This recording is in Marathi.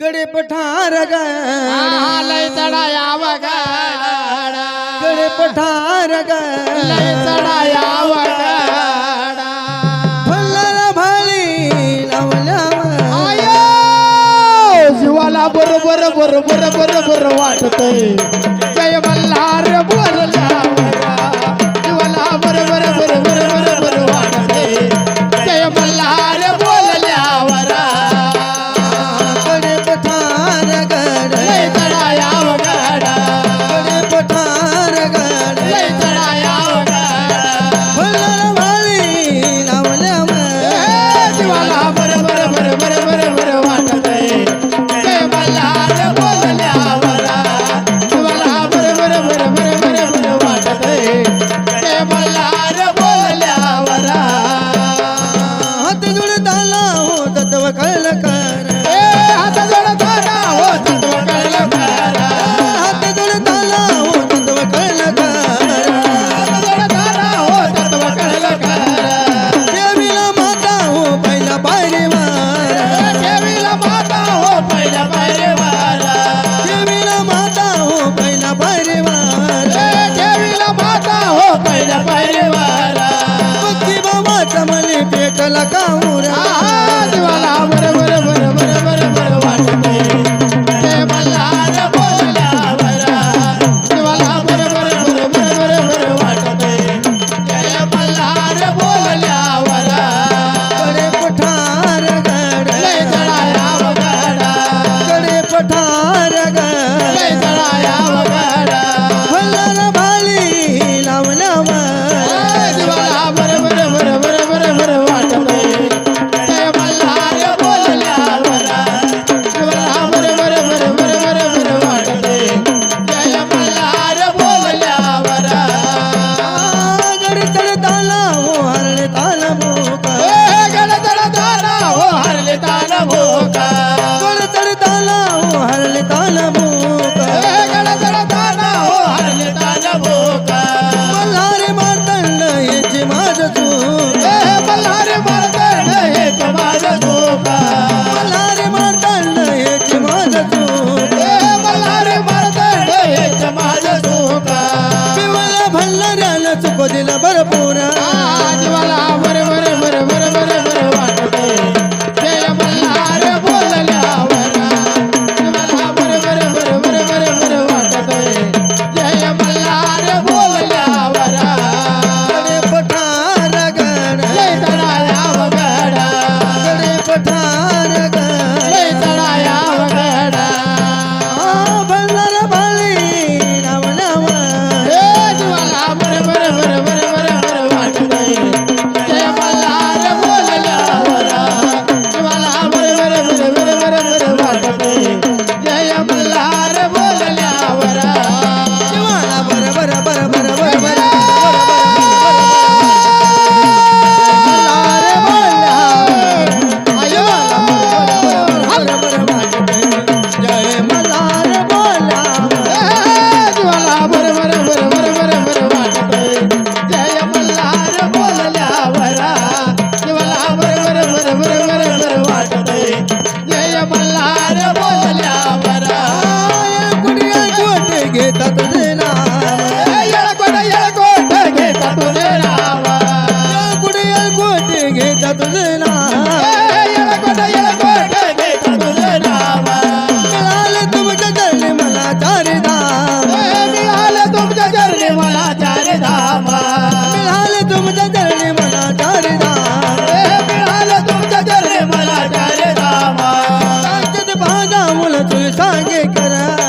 कडे पठार गय चढायाव गाडा कडे पठार गय चढायाव बरोबर बरोबर बरोबर वाटत বলো పేటల కావురా संग करा